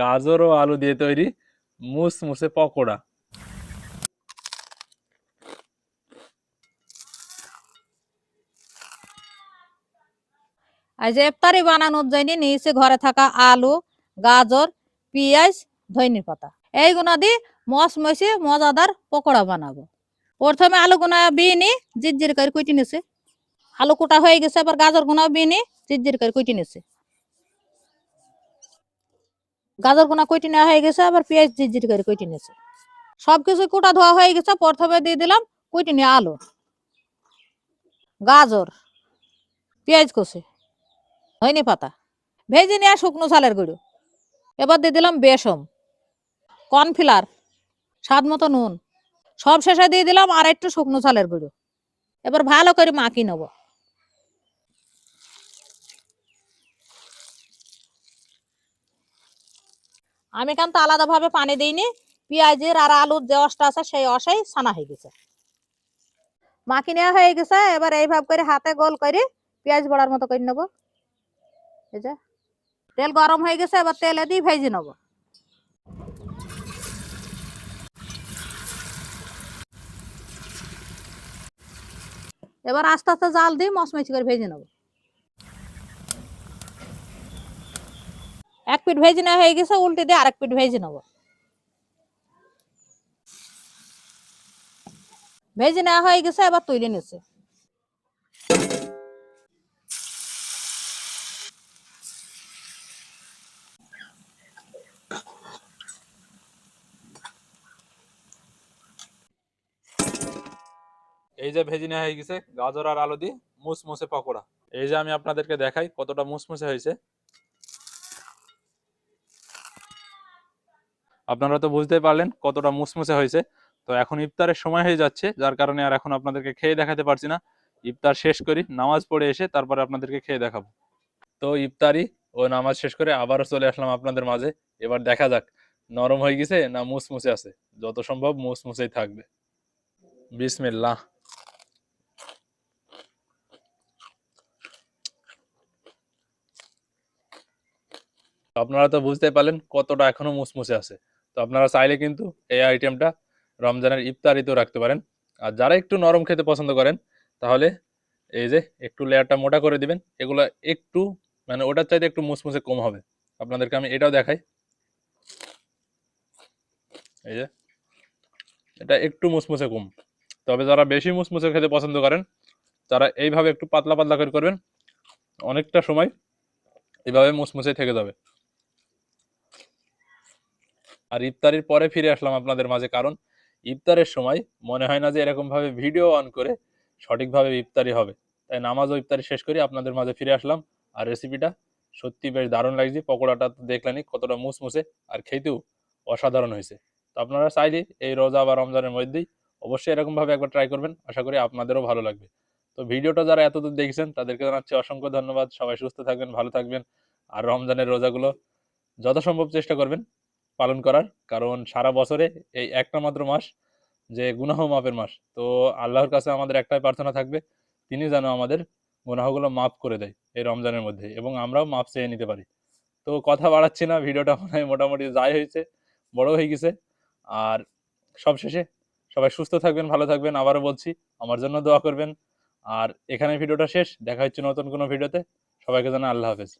গাজর ও আলু দিয়ে তৈরি মুসমুসে পকোড়া। আজ ইফতারি বানানোর জন্য নিয়েছে ঘরে থাকা আলু, গাজর, পেঁয়াজ ধনিয়া পাতা। এইগুলো দিয়ে মস মসে মজাদার পকোড়া বানাবো। প্রথমে আলু গুনা বিনি জিরজির করে কুটি নিছে। আলু কুটা হয়ে গেছে, আবার গাজর গুনাও বিনি জিরজির করে কুটি নিছে। গাজর গুনা কইটি নেওয়া হয়ে গেছে, আবার পেঁয়াজ জিরজির করে কুটি নিছে সবকিছু কোটা ধোয়া হয়ে গেছে, প্রথমে দিয়ে দিলাম কুটি নিয়ে আলু, গাজর, পেঁয়াজ কষে ধনে পাতা, ভেজে নেওয়া শুকনো চালের গুঁড়ো, এবার দিয়ে দিলাম বেসম কর্নফ্লার, স্বাদ মতো নুন, সব শেষে দিয়ে দিলাম আর একটু শুকনো চালের গুঁড়ো, এবার ভালো করে মাখিয়ে নেব। আমি কিন্তু আলাদাভাবে পানি দিইনি, পেঁয়াজের আর আলুর যে অসটা আছে সেই অসাই ছানা হয়ে গেছে। মাখি নেওয়া হয়ে গেছে, এবার এইভাবে করে হাতে গোল করে পেঁয়াজ বড়ার মতো করে নেব। এই যে, তেল গরম হয়ে গেছে, এবার তেলে দিয়ে ভেজে নেব। এবার আস্তে আস্তে জাল দিয়ে মচমচি করে ভেজে নেব। এক পিঠ ভেজে নেওয়া হয়ে গেছে, উল্টে দিয়ে আরেক পিঠ ভেজে নেব। ভেজে নেওয়া হয়ে গেছে, এবার তুলে নিচ্ছে। এই যে ভেজে নেওয়া হয়ে গেছে, গাজর আর আলু দিয়ে মুসমুসে পকোড়া। এই যে আমি আপনাদেরকে দেখাই কতটা মুসমুসে হয়েছে। আপনারা তো বুঝতে পারলেন কতটা মুসমুসে হয়েছে। তো এখন ইফতারের সময় হয়ে যাচ্ছে, যার কারণে আর এখন আপনাদেরকে খেয়ে দেখাতে পারছি না। ইফতার শেষ করি, নামাজ পড়ে এসে তারপরে আপনাদেরকে খেয়ে দেখাবো। তো ইফতারি ও নামাজ শেষ করে আবারও চলে আসলাম আপনাদের মাঝে। এবার দেখা যাক নরম হয়ে গেছে না মুসমুসে আছে। যত সম্ভব মুসমুসেই থাকবে। বিসমিল্লাহ। আপনারা তো বুঝতে পারলেন কতটা এখনও মুসমুসে আছে। তো আপনারা চাইলে কিন্তু এই আইটেমটা রমজানের ইফতারিতেও রাখতে পারেন। আর যারা একটু নরম খেতে পছন্দ করেন, তাহলে এই যে একটু লেয়ারটা মোটা করে দিবেন, এগুলো একটু মানে ওটার চাইতে একটু মুসমুসে কম হবে। আপনাদেরকে আমি এটাও দেখাই। এই যে, এটা একটু মুসমুসে কম। তবে যারা বেশি মুসমুসে খেতে পছন্দ করেন, তারা এইভাবে একটু পাতলা পাতলা করে করবেন। অনেকটা সময় এভাবে মুসমুসে থেকে যাবে। আর ইফতারির পরে ফিরে আসলাম আপনাদের মাঝে, কারণ ইফতারের সময় মনে হয় না যে এরকম ভাবে ভিডিও অন করে সঠিকভাবে ইফতারি হবে। তাই নামাজ ও ইফতারি শেষ করি আপনাদের মাঝে ফিরে আসলাম। আর রেসিপিটা সত্যি বেশ দারুণ লাগছে। পকোড়াটা তো দেখলেনই কতটা মুসমুসে আর খেতেও অসাধারণ হয়েছে। তো আপনারা চাইলে এই রোজা বা রমজানের মধ্যেই অবশ্যই এরকমভাবে একবার ট্রাই করবেন। আশা করি আপনাদেরও ভালো লাগবে। তো ভিডিওটা যারা এতদূর দেখছেন, তাদেরকে জানাচ্ছি অসংখ্য ধন্যবাদ। সবাই সুস্থ থাকবেন, ভালো থাকবেন। আর রমজানের রোজাগুলো যথাসম্ভব চেষ্টা করবেন। পালন করার। কারণ সারা বছরে এই একটা মাত্র মাস যে গুনাহ মাপের মাস, তো আল্লাহর কাছে আমাদের একটাই প্রার্থনা থাকবে, তিনি যেন আমাদের গুনাহগুলো মাফ করে দেয় এই রমজানের মধ্যে এবং আমরাও মাপ চেয়ে নিতে পারি। তো কথা বাড়াচ্ছি না, ভিডিওটা মনে হয় মোটামুটি যাই হয়েছে, বড় হয়ে গেছে। আর সবশেষে সবাই সুস্থ থাকবেন, ভালো থাকবেন, আবারও বলছি, আমার জন্য দোয়া করবেন। আর এখানে ভিডিওটা শেষ, দেখা হচ্ছে নতুন কোনো ভিডিওতে, সবাইকে জানা আল্লাহ হাফেজ।